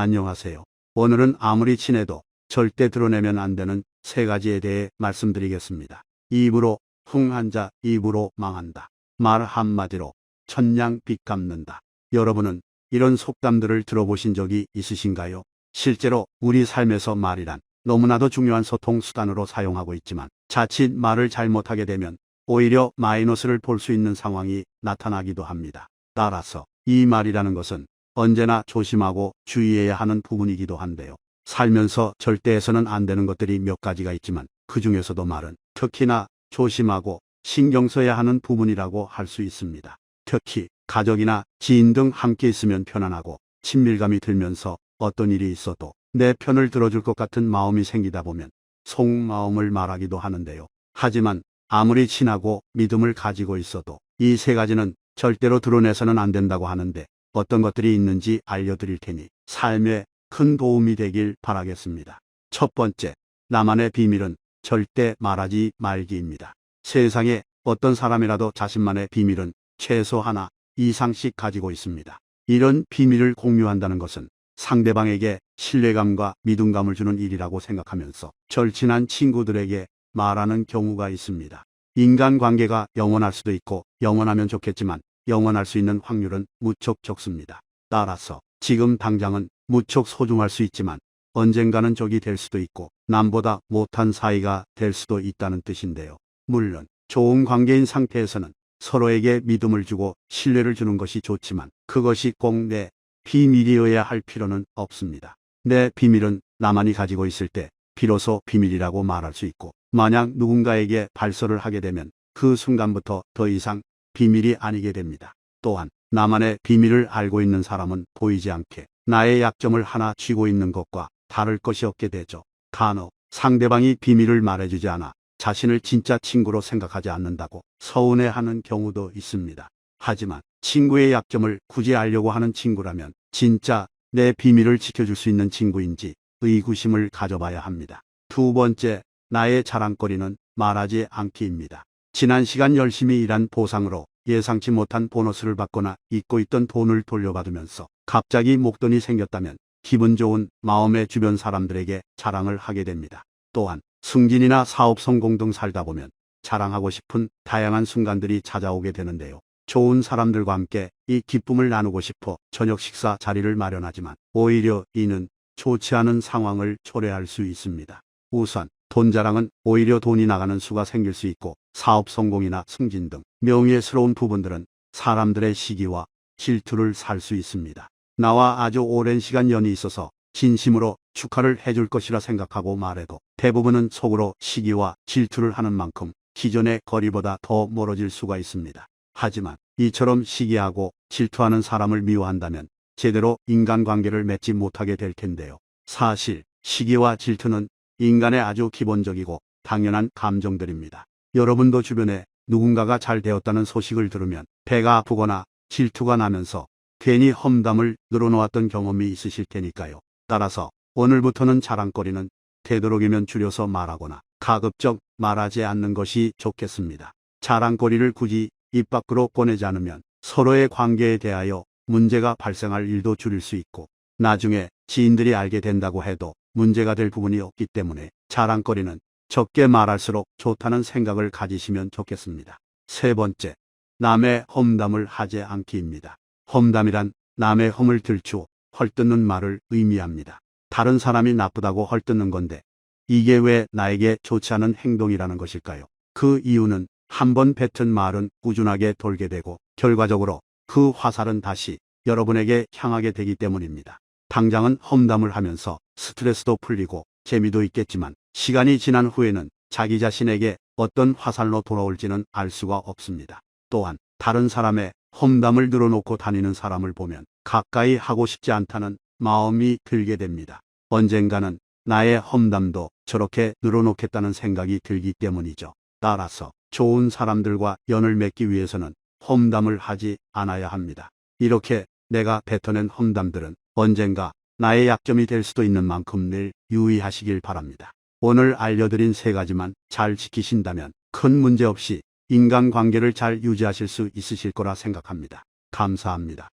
안녕하세요. 오늘은 아무리 친해도 절대 드러내면 안 되는 세 가지에 대해 말씀드리겠습니다. 입으로 흥한 자 입으로 망한다. 말 한마디로 천냥 빚 갚는다. 여러분은 이런 속담들을 들어보신 적이 있으신가요? 실제로 우리 삶에서 말이란 너무나도 중요한 소통 수단으로 사용하고 있지만 자칫 말을 잘못하게 되면 오히려 마이너스를 볼 수 있는 상황이 나타나기도 합니다. 따라서 이 말이라는 것은 언제나 조심하고 주의해야 하는 부분이기도 한데요. 살면서 절대 해서는 안 되는 것들이 몇 가지가 있지만 그 중에서도 말은 특히나 조심하고 신경 써야 하는 부분이라고 할 수 있습니다. 특히 가족이나 지인 등 함께 있으면 편안하고 친밀감이 들면서 어떤 일이 있어도 내 편을 들어줄 것 같은 마음이 생기다 보면 속마음을 말하기도 하는데요. 하지만 아무리 친하고 믿음을 가지고 있어도 이 세 가지는 절대로 드러내서는 안 된다고 하는데 어떤 것들이 있는지 알려드릴 테니 삶에 큰 도움이 되길 바라겠습니다. 첫 번째, 나만의 비밀은 절대 말하지 말기입니다. 세상에 어떤 사람이라도 자신만의 비밀은 최소 하나 이상씩 가지고 있습니다. 이런 비밀을 공유한다는 것은 상대방에게 신뢰감과 믿음감을 주는 일이라고 생각하면서 절친한 친구들에게 말하는 경우가 있습니다. 인간관계가 영원할 수도 있고 영원하면 좋겠지만 영원할 수 있는 확률은 무척 적습니다. 따라서 지금 당장은 무척 소중할 수 있지만 언젠가는 적이 될 수도 있고 남보다 못한 사이가 될 수도 있다는 뜻인데요. 물론 좋은 관계인 상태에서는 서로에게 믿음을 주고 신뢰를 주는 것이 좋지만 그것이 꼭 내 비밀이어야 할 필요는 없습니다. 내 비밀은 나만이 가지고 있을 때 비로소 비밀이라고 말할 수 있고 만약 누군가에게 발설을 하게 되면 그 순간부터 더 이상 비밀이 아니게 됩니다. 또한 나만의 비밀을 알고 있는 사람은 보이지 않게 나의 약점을 하나 쥐고 있는 것과 다를 것이 없게 되죠. 간혹 상대방이 비밀을 말해주지 않아 자신을 진짜 친구로 생각하지 않는다고 서운해하는 경우도 있습니다. 하지만 친구의 약점을 굳이 알려고 하는 친구라면 진짜 내 비밀을 지켜줄 수 있는 친구인지 의구심을 가져봐야 합니다. 두 번째, 나의 자랑거리는 말하지 않기입니다. 지난 시간 열심히 일한 보상으로 예상치 못한 보너스를 받거나 잊고 있던 돈을 돌려받으면서 갑자기 목돈이 생겼다면 기분 좋은 마음의 주변 사람들에게 자랑을 하게 됩니다. 또한 승진이나 사업 성공 등 살다 보면 자랑하고 싶은 다양한 순간들이 찾아오게 되는데요. 좋은 사람들과 함께 이 기쁨을 나누고 싶어 저녁 식사 자리를 마련하지만 오히려 이는 좋지 않은 상황을 초래할 수 있습니다. 우선 돈 자랑은 오히려 돈이 나가는 수가 생길 수 있고 사업 성공이나 승진 등 명예스러운 부분들은 사람들의 시기와 질투를 살 수 있습니다. 나와 아주 오랜 시간 연이 있어서 진심으로 축하를 해줄 것이라 생각하고 말해도 대부분은 속으로 시기와 질투를 하는 만큼 기존의 거리보다 더 멀어질 수가 있습니다. 하지만 이처럼 시기하고 질투하는 사람을 미워한다면 제대로 인간관계를 맺지 못하게 될 텐데요. 사실 시기와 질투는 인간의 아주 기본적이고 당연한 감정들입니다. 여러분도 주변에 누군가가 잘 되었다는 소식을 들으면 배가 아프거나 질투가 나면서 괜히 험담을 늘어놓았던 경험이 있으실 테니까요. 따라서 오늘부터는 자랑거리는 되도록이면 줄여서 말하거나 가급적 말하지 않는 것이 좋겠습니다. 자랑거리를 굳이 입 밖으로 꺼내지 않으면 서로의 관계에 대하여 문제가 발생할 일도 줄일 수 있고 나중에 지인들이 알게 된다고 해도 문제가 될 부분이 없기 때문에 자랑거리는 적게 말할수록 좋다는 생각을 가지시면 좋겠습니다. 세 번째, 남의 험담을 하지 않기입니다. 험담이란 남의 험을 들추어 헐뜯는 말을 의미합니다. 다른 사람이 나쁘다고 헐뜯는 건데 이게 왜 나에게 좋지 않은 행동이라는 것일까요? 그 이유는 한 번 뱉은 말은 꾸준하게 돌게 되고 결과적으로 그 화살은 다시 여러분에게 향하게 되기 때문입니다. 당장은 험담을 하면서 스트레스도 풀리고 재미도 있겠지만 시간이 지난 후에는 자기 자신에게 어떤 화살로 돌아올지는 알 수가 없습니다. 또한 다른 사람의 험담을 늘어놓고 다니는 사람을 보면 가까이 하고 싶지 않다는 마음이 들게 됩니다. 언젠가는 나의 험담도 저렇게 늘어놓겠다는 생각이 들기 때문이죠. 따라서 좋은 사람들과 연을 맺기 위해서는 험담을 하지 않아야 합니다. 이렇게 내가 뱉어낸 험담들은 언젠가 나의 약점이 될 수도 있는 만큼 늘 유의하시길 바랍니다. 오늘 알려드린 세 가지만 잘 지키신다면 큰 문제 없이 인간관계를 잘 유지하실 수 있으실 거라 생각합니다. 감사합니다.